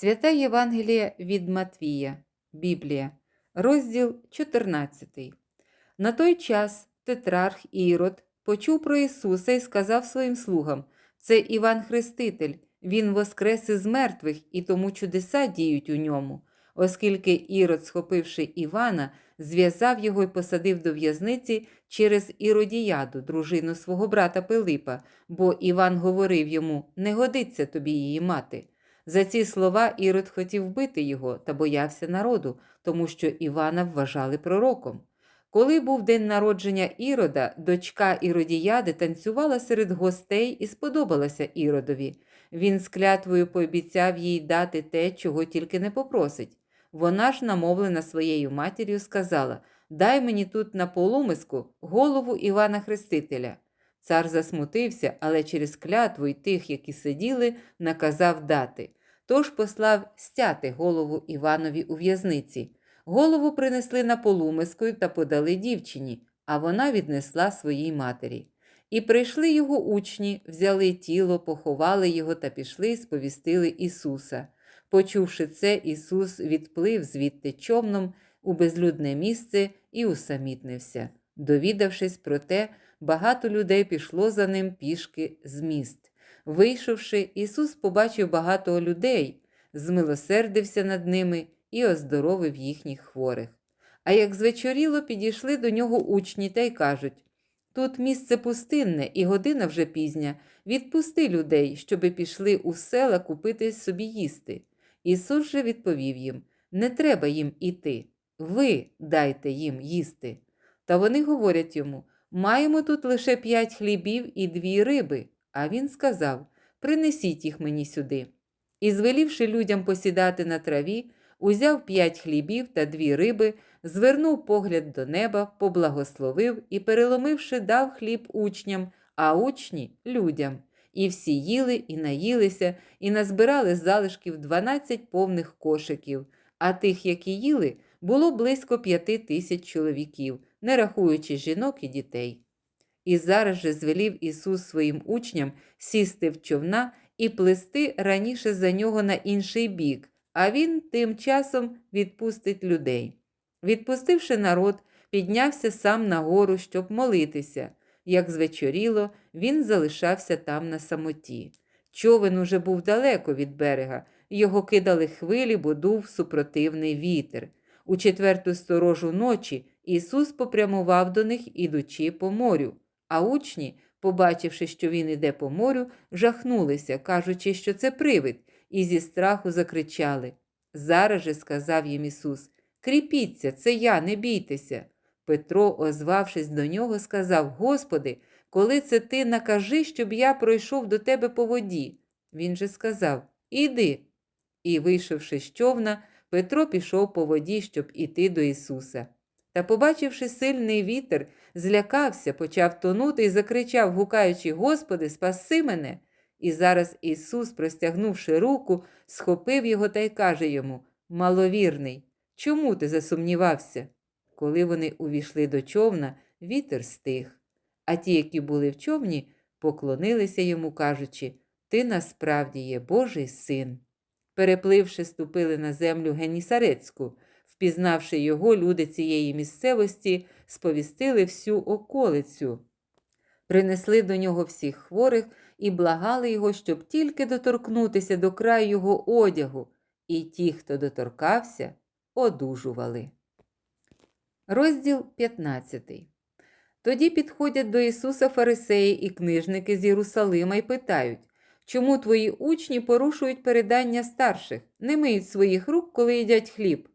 Свята Євангелія від Матвія, Біблія, розділ 14. На той час тетрарх Ірод почув про Ісуса і сказав своїм слугам: Це Іван Хреститель, Він воскрес із мертвих, і тому чудеса діють у ньому. Оскільки Ірод, схопивши Івана, зв'язав його і посадив до в'язниці через Іродіяду, дружину свого брата Пилипа, бо Іван говорив йому: Не годиться тобі її мати. За ці слова Ірод хотів вбити його та боявся народу, тому що Івана вважали пророком. Коли був день народження Ірода, дочка Іродіяди танцювала серед гостей і сподобалася Іродові. Він з клятвою пообіцяв їй дати те, чого тільки не попросить. Вона ж, намовлена своєю матір'ю, сказала: Дай мені тут на полумиску голову Івана Хрестителя. Цар засмутився, але через клятву й тих, які сиділи, наказав дати. Тож послав стяти голову Іванові у в'язниці. Голову принесли на полумискою та подали дівчині, а вона віднесла своїй матері. І прийшли його учні, взяли тіло, поховали його та пішли і сповістили Ісуса. Почувши це, Ісус відплив звідти човном у безлюдне місце і усамітнився. Довідавшись про те, багато людей пішло за ним пішки з міст. Вийшовши, Ісус побачив багато людей, змилосердився над ними і оздоровив їхніх хворих. А як звечоріло, підійшли до нього учні та й кажуть Тут місце пустинне, і година вже пізня. Відпусти людей, щоби пішли у села купити собі їсти. Ісус же відповів їм Не треба їм іти, ви дайте їм їсти. Та вони говорять йому Маємо тут лише п'ять хлібів і дві риби. А він сказав Принесіть їх мені сюди. І, звелівши людям посідати на траві, узяв п'ять хлібів та дві риби, звернув погляд до неба, поблагословив і, переломивши, дав хліб учням, а учні людям. І всі їли і наїлися, і назбирали залишків дванадцять повних кошиків, а тих, які їли, було близько п'яти тисяч чоловіків, не рахуючи жінок і дітей. І зараз же звелів Ісус своїм учням сісти в човна і плисти раніше за нього на інший бік, а він тим часом відпустить людей. Відпустивши народ, піднявся сам на гору, щоб молитися. Як звечоріло, він залишався там на самоті. Човен уже був далеко від берега, його кидали хвилі, бо дув супротивний вітер. У четверту сторожу ночі Ісус попрямував до них, ідучи по морю. А учні, побачивши, що він іде по морю, жахнулися, кажучи, що це привид, і зі страху закричали. Зараз же сказав їм Ісус: Кріпіться, це я, не бійтеся. Петро, озвавшись до нього, сказав: Господи, коли це ти накажи, щоб я пройшов до тебе по воді. Він же сказав: Іди. І, вийшовши з човна, Петро пішов по воді, щоб іти до Ісуса. Та, побачивши сильний вітер, злякався, почав тонути і закричав, гукаючи: Господи, спаси мене. І зараз Ісус, простягнувши руку, схопив його та й каже йому: Маловірний, чому ти засумнівався? Коли вони увійшли до човна, вітер стих. А ті, які були в човні, поклонилися йому, кажучи: Ти насправді є Божий син. Перепливши, ступили на землю Генісарецьку. Впізнавши його, люди цієї місцевості сповістили всю околицю, принесли до нього всіх хворих і благали його, щоб тільки доторкнутися до краю його одягу, і ті, хто доторкався, одужували. Розділ 15 Тоді підходять до Ісуса фарисеї і книжники з Єрусалима і питають, чому твої учні порушують передання старших, не миють своїх рук, коли їдять хліб.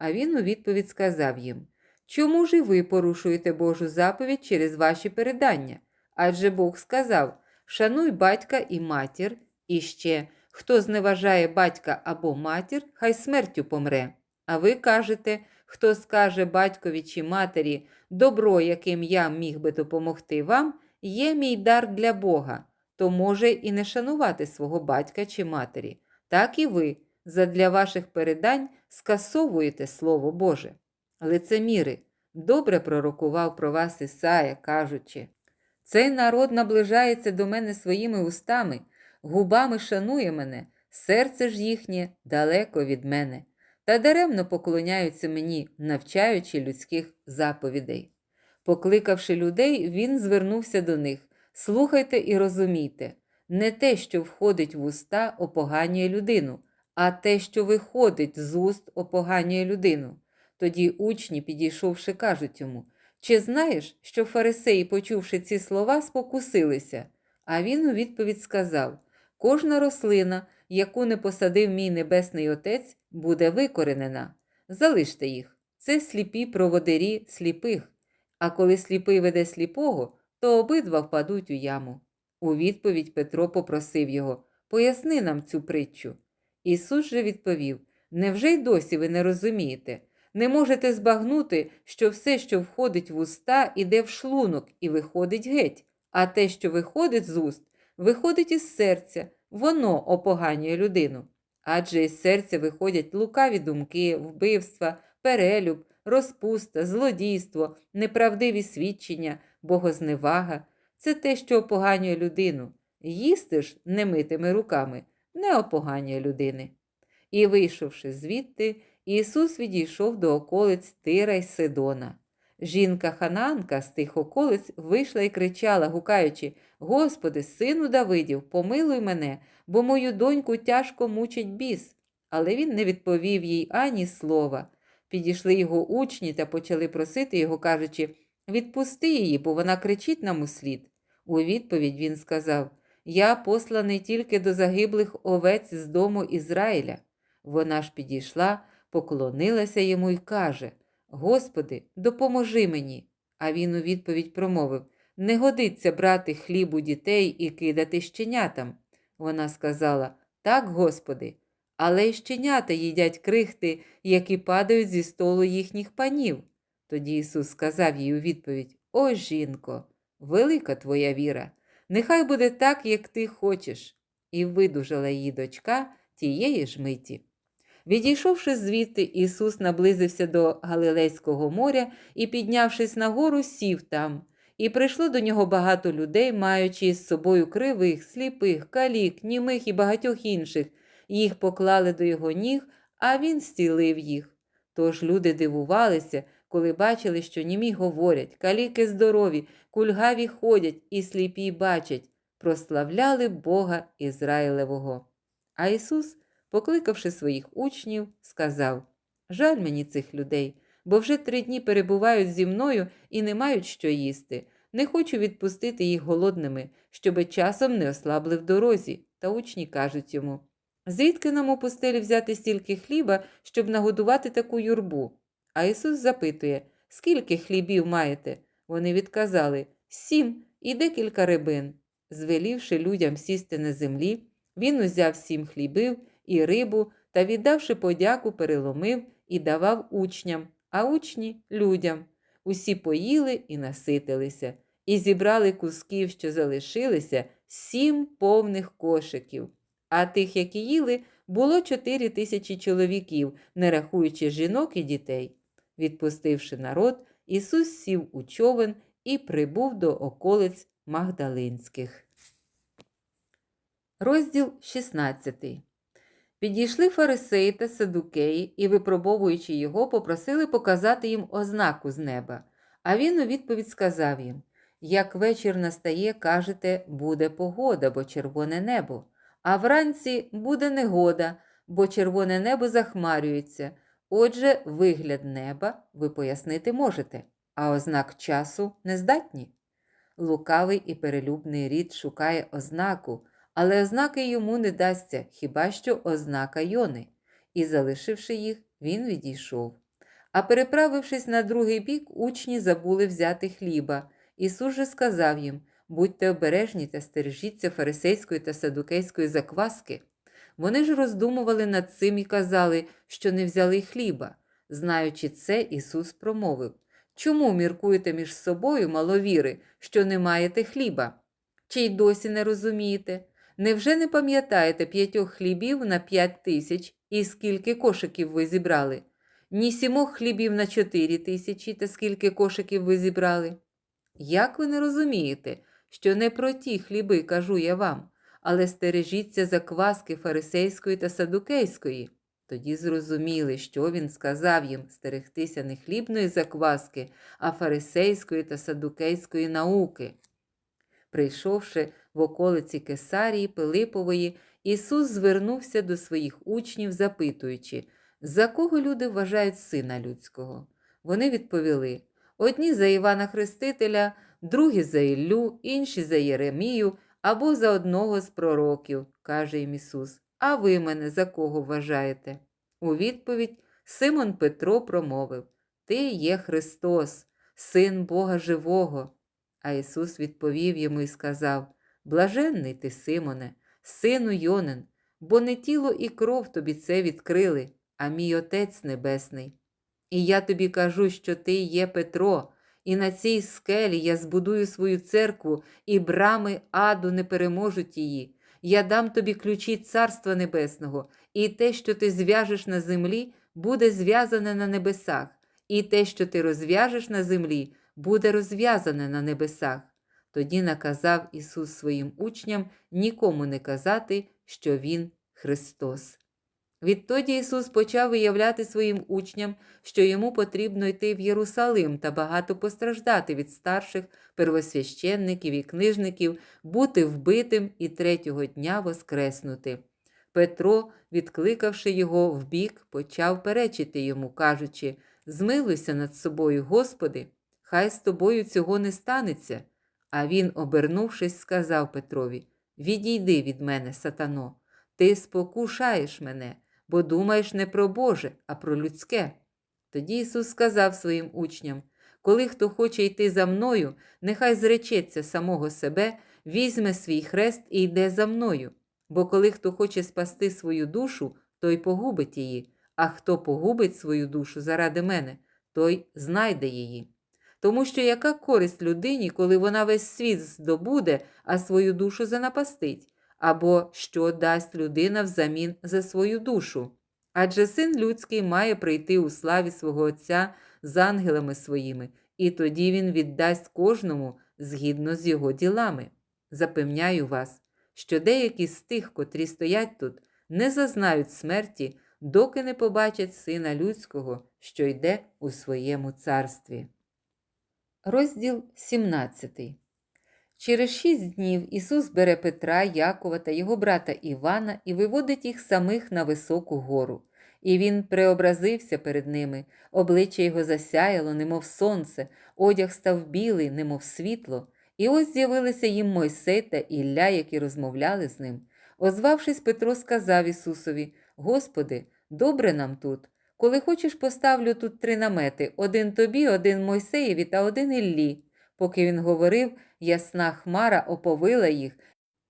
А він у відповідь сказав їм: Чому ж і ви порушуєте Божу заповідь через ваші передання? Адже Бог сказав: Шануй батька і матір, і ще хто зневажає батька або матір, хай смертю помре. А ви кажете, хто скаже батькові чи матері, добро, яким я міг би допомогти вам, є мій дар для Бога, то може і не шанувати свого батька чи матері. Так і ви задля ваших передань скасовуєте Слово Боже. Лицеміри, добре пророкував про вас Ісая, кажучи, цей народ наближається до мене своїми устами, губами шанує мене, серце ж їхнє далеко від мене, та даремно поклоняються мені, навчаючи людських заповідей. Покликавши людей, він звернувся до них Слухайте і розумійте, не те, що входить в уста, опоганює людину, а те, що виходить з уст, опоганює людину. Тоді учні, підійшовши, кажуть йому Чи знаєш, що фарисеї, почувши ці слова, спокусилися? А він у відповідь сказав Кожна рослина, яку не посадив мій небесний отець, буде викоренена. Залиште їх. Це сліпі проводирі сліпих. А коли сліпий веде сліпого, то обидва впадуть у яму. У відповідь Петро попросив його Поясни нам цю притчу. Ісус же відповів Невже й досі ви не розумієте? Не можете збагнути, що все, що входить в уста, іде в шлунок і виходить геть, а те, що виходить з уст, виходить із серця, воно опоганює людину. Адже із серця виходять лукаві думки, вбивства, перелюб, розпуста, злодійство, неправдиві свідчення, богозневага це те, що опоганює людину. Їсти ж немитими руками не опоганює людини. І, вийшовши звідти, Ісус відійшов до околиць Тира й Сидона. Жінка Хананка з тих околиць вийшла і кричала, гукаючи Господи, сину Давидів, помилуй мене, бо мою доньку тяжко мучить біс. Але він не відповів їй ані слова. Підійшли його учні та почали просити його, кажучи Відпусти її, бо вона кричить нам услід. У відповідь він сказав Я посланий тільки до загиблих овець з дому Ізраїля. Вона ж підійшла, поклонилася йому і каже Господи, допоможи мені. А він у відповідь промовив Не годиться брати хліб у дітей і кидати щенятам. Вона сказала Так, Господи, але й щенята їдять крихти, які падають зі столу їхніх панів. Тоді Ісус сказав їй у відповідь О, жінко, велика твоя віра, нехай буде так, як ти хочеш. І видужала її дочка тієї ж миті. Відійшовши звідти, Ісус наблизився до Галилейського моря і, піднявшись на гору, сів там. І прийшло до нього багато людей, маючи із собою кривих, сліпих, калік, німих і багатьох інших. Їх поклали до його ніг, а він зцілив їх. Тож люди дивувалися, коли бачили, що німі говорять, каліки здорові, кульгаві ходять і сліпі бачать, прославляли Бога Ізраїлевого. А Ісус, покликавши своїх учнів, сказав Жаль мені цих людей, бо вже три дні перебувають зі мною і не мають що їсти. Не хочу відпустити їх голодними, щоби часом не ослабли в дорозі. Та учні кажуть йому Звідки нам у пустелі взяти стільки хліба, щоб нагодувати таку юрбу? А Ісус запитує, скільки хлібів маєте? Вони відказали сім і декілька рибин. Звелівши людям сісти на землі, він узяв сім хлібів і рибу та, віддавши подяку, переломив і давав учням, а учні людям. Усі поїли і наситилися, і зібрали кусків, що залишилися, сім повних кошиків. А тих, які їли, було чотири тисячі чоловіків, не рахуючи жінок і дітей. Відпустивши народ, Ісус сів у човен і прибув до околиць Магдалинських. Розділ 16. Підійшли фарисеї та садукеї і, випробовуючи його, попросили показати їм ознаку з неба. А він у відповідь сказав їм Як вечір настає, кажете, буде погода, бо червоне небо, а вранці буде негода, бо червоне небо захмарюється. Отже, вигляд неба ви пояснити можете, а ознак часу не здатні. Лукавий і перелюбний рід шукає ознаку, але ознаки йому не дасться, хіба що ознака Йони, і, залишивши їх, він відійшов. А переправившись на другий бік, учні забули взяти хліба. Ісус же сказав їм будьте обережні та стережіться фарисейської та садукейської закваски. Вони ж роздумували над цим і казали, що не взяли хліба. Знаючи це, Ісус промовив Чому міркуєте між собою, маловіри, що не маєте хліба? Чи й досі не розумієте? Невже не пам'ятаєте п'ятьох хлібів на п'ять тисяч і скільки кошиків ви зібрали? Ні сімох хлібів на чотири тисячі та скільки кошиків ви зібрали? Як ви не розумієте, що не про ті хліби кажу я вам, але стережіться закваски фарисейської та садукейської. Тоді зрозуміли, що він сказав їм стерегтися не хлібної закваски, а фарисейської та садукейської науки. Прийшовши в околиці Кесарії Пилипової, Ісус звернувся до своїх учнів, запитуючи, за кого люди вважають сина людського. Вони відповіли: одні за Івана Хрестителя, другі за Іллю, інші за Єремію або за одного з пророків, каже їм Ісус. А ви мене за кого вважаєте? У відповідь Симон Петро промовив: Ти є Христос, Син Бога Живого. А Ісус відповів йому і сказав: Блаженний ти, Симоне, сину Йонин, бо не тіло і кров тобі це відкрили, а мій Отець Небесний. І я тобі кажу, що ти є Петро, і на цій скелі я збудую свою церкву, і брами аду не переможуть її. Я дам тобі ключі Царства Небесного, і те, що ти зв'яжеш на землі, буде зв'язане на небесах, і те, що ти розв'яжеш на землі, буде розв'язане на небесах. Тоді наказав Ісус своїм учням нікому не казати, що Він Христос. Відтоді Ісус почав виявляти своїм учням, що йому потрібно йти в Єрусалим та багато постраждати від старших первосвященників і книжників, бути вбитим і третього дня воскреснути. Петро, відкликавши його вбік, почав перечити йому, кажучи: Змилуйся над собою, Господи, хай з тобою цього не станеться. А він, обернувшись, сказав Петрові: Відійди від мене, сатано, ти спокушаєш мене, бо думаєш не про Боже, а про людське. Тоді Ісус сказав своїм учням: Коли хто хоче йти за мною, нехай зречеться самого себе, візьме свій хрест і йде за мною. Бо коли хто хоче спасти свою душу, той погубить її, а хто погубить свою душу заради мене, той знайде її. Тому що яка користь людині, коли вона весь світ здобуде, а свою душу занапастить, або що дасть людина взамін за свою душу? Адже син людський має прийти у славі свого Отця з ангелами своїми, і тоді він віддасть кожному згідно з його ділами. Запевняю вас, що деякі з тих, котрі стоять тут, не зазнають смерті, доки не побачать сина людського, що йде у своєму царстві. Розділ 17 Через шість днів Ісус бере Петра, Якова та його брата Івана і виводить їх самих на високу гору. І він преобразився перед ними, обличчя його засяяло, немов сонце, одяг став білий, немов світло. І ось з'явилися їм Мойсей та Ілля, які розмовляли з ним. Озвавшись, Петро сказав Ісусові: Господи, добре нам тут. Коли хочеш, поставлю тут три намети: один тобі, один Мойсеєві та один Іллі. Поки він говорив, ясна хмара оповила їх,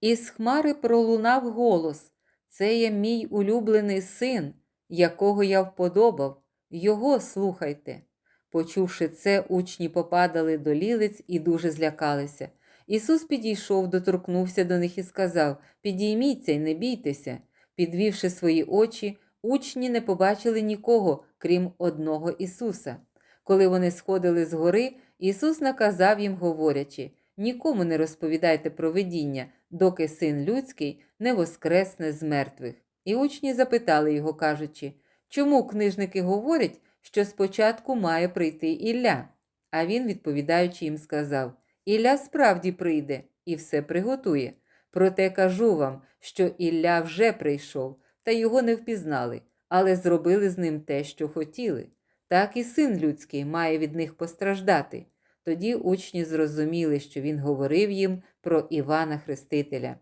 і з хмари пролунав голос: Це є мій улюблений син, якого я вподобав. Його слухайте. Почувши це, учні попадали до лілиць і дуже злякалися. Ісус підійшов, доторкнувся до них і сказав: Підійміться й не бійтеся. Підвівши свої очі, учні не побачили нікого, крім одного Ісуса. Коли вони сходили з гори, Ісус наказав їм, говорячи: Нікому не розповідайте про видіння, доки син людський не воскресне з мертвих. І учні запитали його, кажучи, чому книжники говорять, що спочатку має прийти Ілля? А він, відповідаючи їм, сказав: Ілля справді прийде і все приготує. Проте кажу вам, що Ілля вже прийшов, та його не впізнали, але зробили з ним те, що хотіли. Так і син людський має від них постраждати. Тоді учні зрозуміли, що він говорив їм про Івана Хрестителя.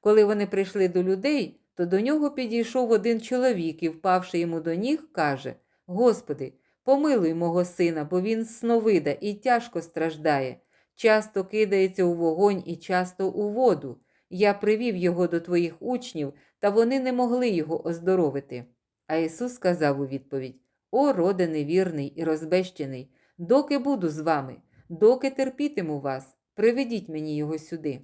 Коли вони прийшли до людей, то до нього підійшов один чоловік і, впавши йому до ніг, каже: Господи, помилуй мого сина, бо він сновида і тяжко страждає. Часто кидається у вогонь і часто у воду. Я привів його до твоїх учнів, та вони не могли його оздоровити. А Ісус сказав у відповідь: О, роде невірний і розбещений, доки буду з вами, доки терпітиму вас, приведіть мені його сюди.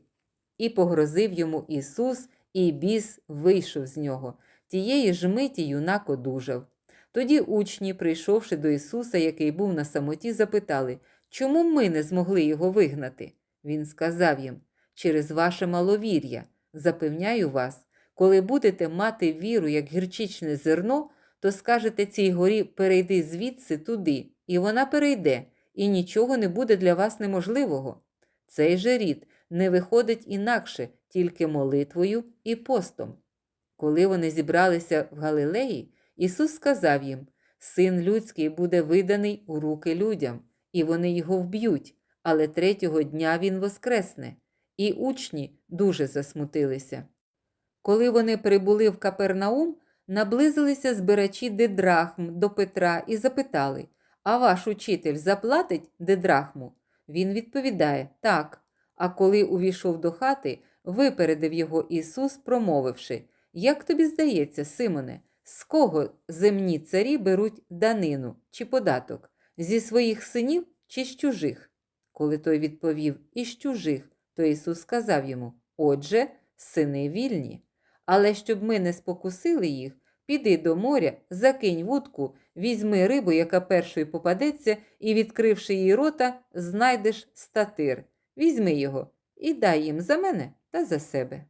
І погрозив йому Ісус, і біс вийшов з нього. Тієї ж миті юнак одужав. Тоді учні, прийшовши до Ісуса, який був на самоті, запитали, чому ми не змогли його вигнати? Він сказав їм через ваше маловір'я, Запевняю вас, коли будете мати віру, як гірчичне зерно, то скажете цій горі перейди звідси туди, і вона перейде, і нічого не буде для вас неможливого. Цей же рід не виходить інакше, тільки молитвою і постом. Коли вони зібралися в Галилеї, Ісус сказав їм: Син людський буде виданий у руки людям, і вони його вб'ють, але третього дня він воскресне. І учні дуже засмутилися. Коли вони прибули в Капернаум, наблизилися збирачі дидрахм до Петра і запитали: А ваш учитель заплатить дидрахму? Він відповідає так. А коли увійшов до хати, випередив його Ісус, промовивши: Як тобі здається, Симоне, з кого земні царі беруть данину чи податок? Зі своїх синів чи з чужих? Коли той відповів із чужих, то Ісус сказав йому: Отже, сини вільні. Але щоб ми не спокусили їх, піди до моря, закинь вудку, візьми рибу, яка першою попадеться, і, відкривши її рота, знайдеш статир. Візьми його і дай їм за мене та за себе.